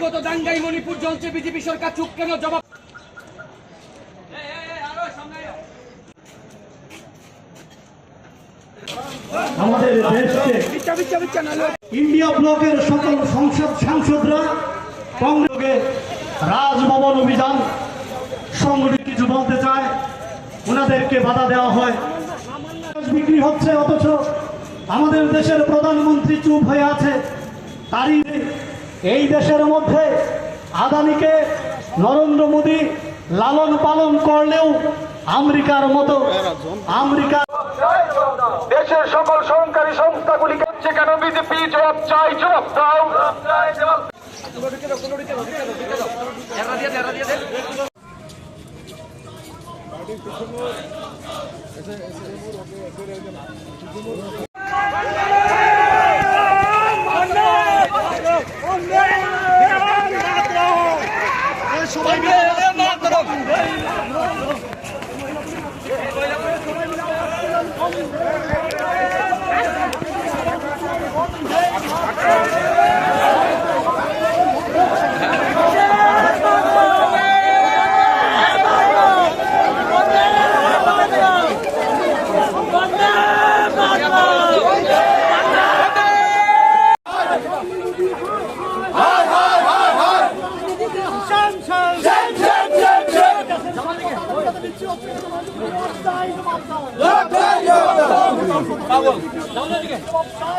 জাতিগত দাঙ্গাই মণিপুর জ্বলছে বিজেপি সরকার চুপ কেন? জবাব আমাদের দেশকে ইন্ডিয়া ব্লকের সকল সংসদ সাংসদরা কংগ্রেসকে রাজভবন অভিযান সংগঠিত কিছু বলতে চায় ওনাদেরকে বাধা দেওয়া হয়। বিক্রি হচ্ছে অথচ আমাদের দেশের প্রধানমন্ত্রী চুপ হয়ে আছে তারই এই দেশের মধ্যে আদানিকে নরেন্দ্র মোদী লালন পালন করলেও আমেরিকার মতো আমেরিকা দেশের সকল সরকারি সংস্থাগুলিকে হচ্ছে কেন বিজেপি জবাব চাই, জবাব দাও। আরে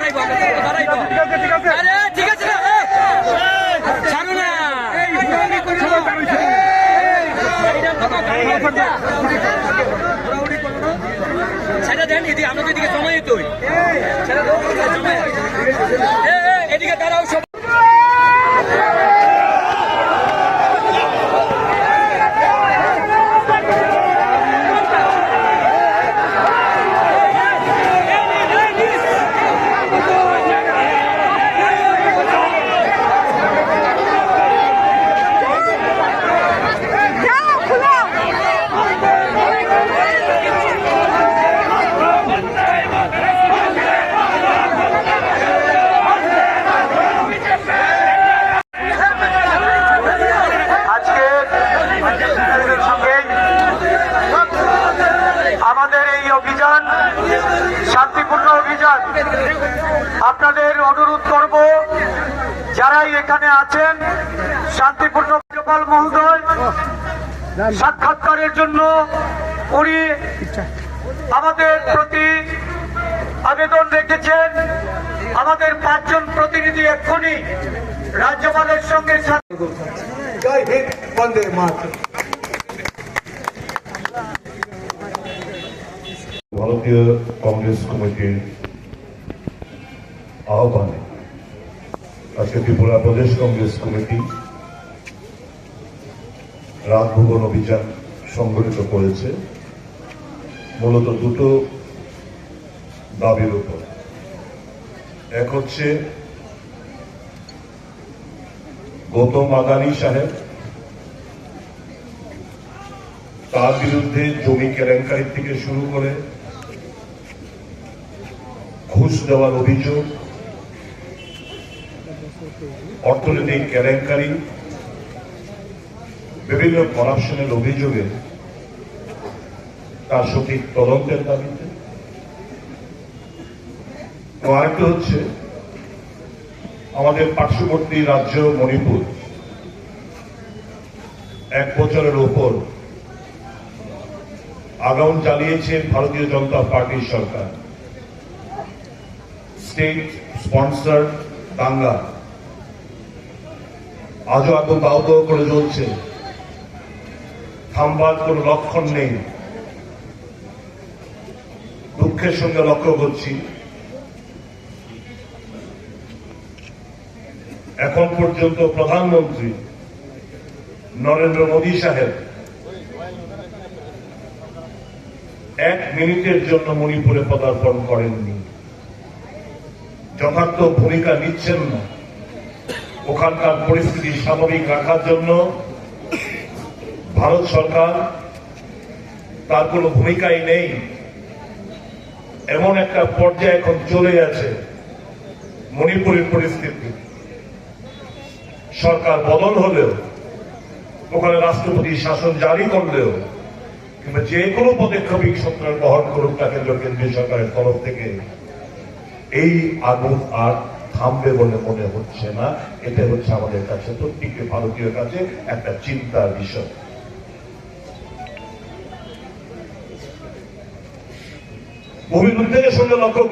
আছেন শান্তিপূর্ণ রাজ্যপাল মহোদয়। সাক্ষাৎকারের জন্য উনি আমাদের প্রতি আবেদন রেখেছেন। আমাদের পাঁচজন প্রতিনিধি এক্ষুনি রাজ্যপালের সঙ্গে সাক্ষাৎ জয় হিন্দ বন্দে ভারতীয় কংগ্রেস কমিটির আহ্বানে আজকে ত্রিপুরা প্রদেশ কংগ্রেস কমিটি রাজভবন অভিযান সংগঠিত করেছে। মূলত দুটো দাবির উপর। এক হচ্ছে গৌতম আদানি সাহেব তার বিরুদ্ধে জমি কেলেঙ্কারি থেকে শুরু করে ঘুষ দেওয়ার অভিযোগ অর্থনৈতিক কেলেঙ্কারি, বিভিন্ন করাপশনের অভিযোগে তার সঠিক তদন্তের দাবিতে। আরেকটা হচ্ছে, আমাদের পার্শ্ববর্তী রাজ্য মণিপুর, এক বছরের ওপর আগাম চালিয়েছে ভারতীয় জনতা পার্টির সরকার। স্টেট স্পন্সর দাঙ্গা। আজও এত দাও দাও করে চলছে থামবার কোন লক্ষণ নেই। দুঃখের দুঃখের সঙ্গে লক্ষ্য করছি। এখন পর্যন্ত প্রধানমন্ত্রী নরেন্দ্র মোদী সাহেব এক মিনিটের জন্য মণিপুরে পদার্পণ করেননি। যথার্থ ভূমিকা নিচ্ছেন না। ওখানকার পরিস্থিতি স্বাভাবিক রাখার জন্য ভারত সরকার তার কোনো ভূমিকাই নেই। এমন একটা পর্যায়ে এখন চলে গেছে মণিপুরের পরিস্থিতি। সরকার বদল হলেও, ওখানে রাষ্ট্রপতি শাসন জারি করলেও, কিংবা যে কোনো পদক্ষেপই সরকার গ্রহণ করুক না কেন্দ্র কেন্দ্রীয় সরকারের তরফ থেকে, এই আগুন আর থামবে বলে মনে হচ্ছে না। এটা হচ্ছে আমাদের কাছে প্রত্যেকটি ভারতীয় কাছে একটা চিন্তার বিষয়। সঙ্গে লক্ষ্য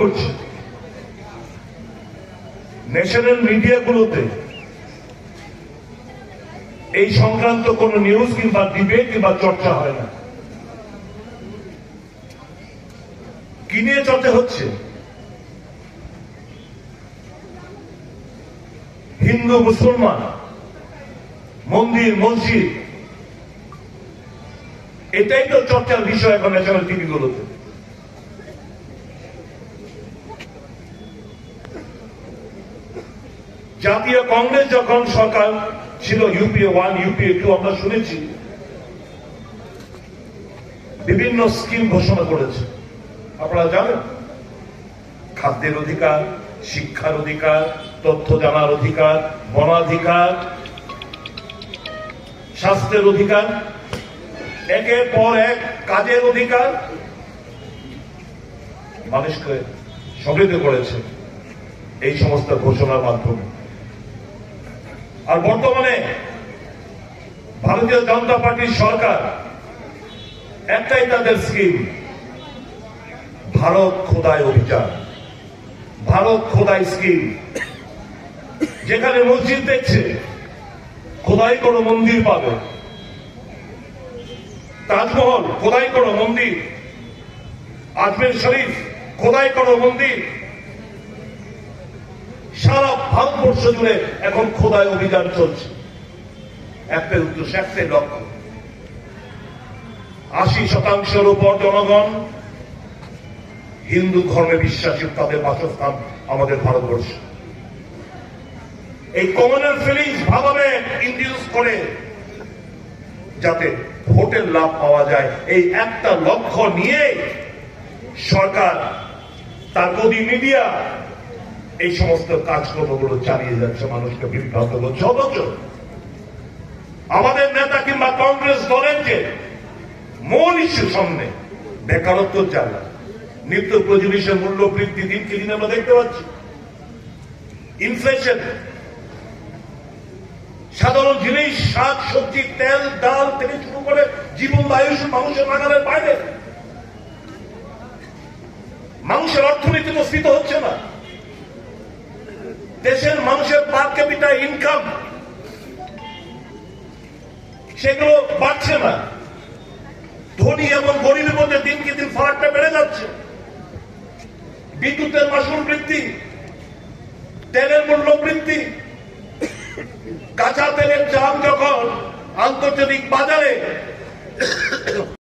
ন্যাশনাল মিডিয়াগুলোতে এই সংক্রান্ত কোন নিউজ কিংবা ডিবেট কিংবা চর্চা হয় না। কি নিয়ে চর্চা হচ্ছে? হিন্দু মুসলমান, মন্দির, মসজিদ, এটাই তো চর্চার বিষয় এখন ন্যাশনাল টিভিগুলোতে জাতীয় কংগ্রেস যখন সরকার ছিল ইউপিএ ওয়ান ইউপিএ টু আমরা শুনেছি, বিভিন্ন স্কিম ঘোষণা করেছে। আপনারা জানেন? খাদ্যের অধিকার, শিক্ষার অধিকার তথ্য জানার অধিকার, বনাধিকার, স্বাস্থ্যের অধিকার, একের পর এক কাজের অধিকার মানুষকে সমৃদ্ধ করেছে এই সমস্ত ঘোষণার মাধ্যমে। আর বর্তমানে ভারতীয় জনতা পার্টির সরকার একটাই তাদের স্কিম ভারত খোদাই অভিযান। ভারত খোদাই স্কিম যেখানে মসজিদ দেখছে, খোদাই কোনো মন্দির পাবে। তাজমহল, খোদাই কোনো মন্দির। আজমের শরীফ, খোদাই কোনো মন্দির। সারা ভারতবর্ষ জুড়ে এখন খোদাই অভিযান চলছে। একটাই উদ্দেশ্য, একটাই লক্ষ্য। আশি শতাংশের উপর জনগণ হিন্দু ধর্মে বিশ্বাসী, তাদের বাসস্থান আমাদের ভারতবর্ষ। এই কমনের ফিলিংস ভালোভাবে ইন্ডিউস করে, যাতে ভোটের লাভ পাওয়া যায়। এই একটা লক্ষ্য নিয়ে সরকার, তার গদি মিডিয়া এই সমস্ত কাজকর্মগুলো চালিয়ে যাচ্ছে মানুষকে বিভ্রান্ত করছে। অথচ আমাদের নেতা কিংবা কংগ্রেস দলের যে মূল ইস্যু সামনে, বেকারত্ব জ্বালা, নিত্য প্রয়োজনীয় মূল্য বৃদ্ধি দিনকে দিন আমরা দেখতে পাচ্ছি। ইনফ্লেশন সাধারণ জিনিস শাক সবজি তেল, ডাল থেকে শুরু করে জীবন আয়ুষ মানুষের নাগালের বাইরে। মানুষের অর্থনীতি মস্তিত হচ্ছে না। দেশের মানুষের পার ক্যাপিটা ইনকাম সেগুলো বাড়ছে না। ধনী এবং গরিবের মধ্যে দিনকে দিন ফারাকটা বেড়ে যাচ্ছে। বিদ্যুতের মাসুল বৃদ্ধি, তেলের মূল্য বৃদ্ধি কাঁচা তেলের দাম যখন আন্তর্জাতিক বাজারে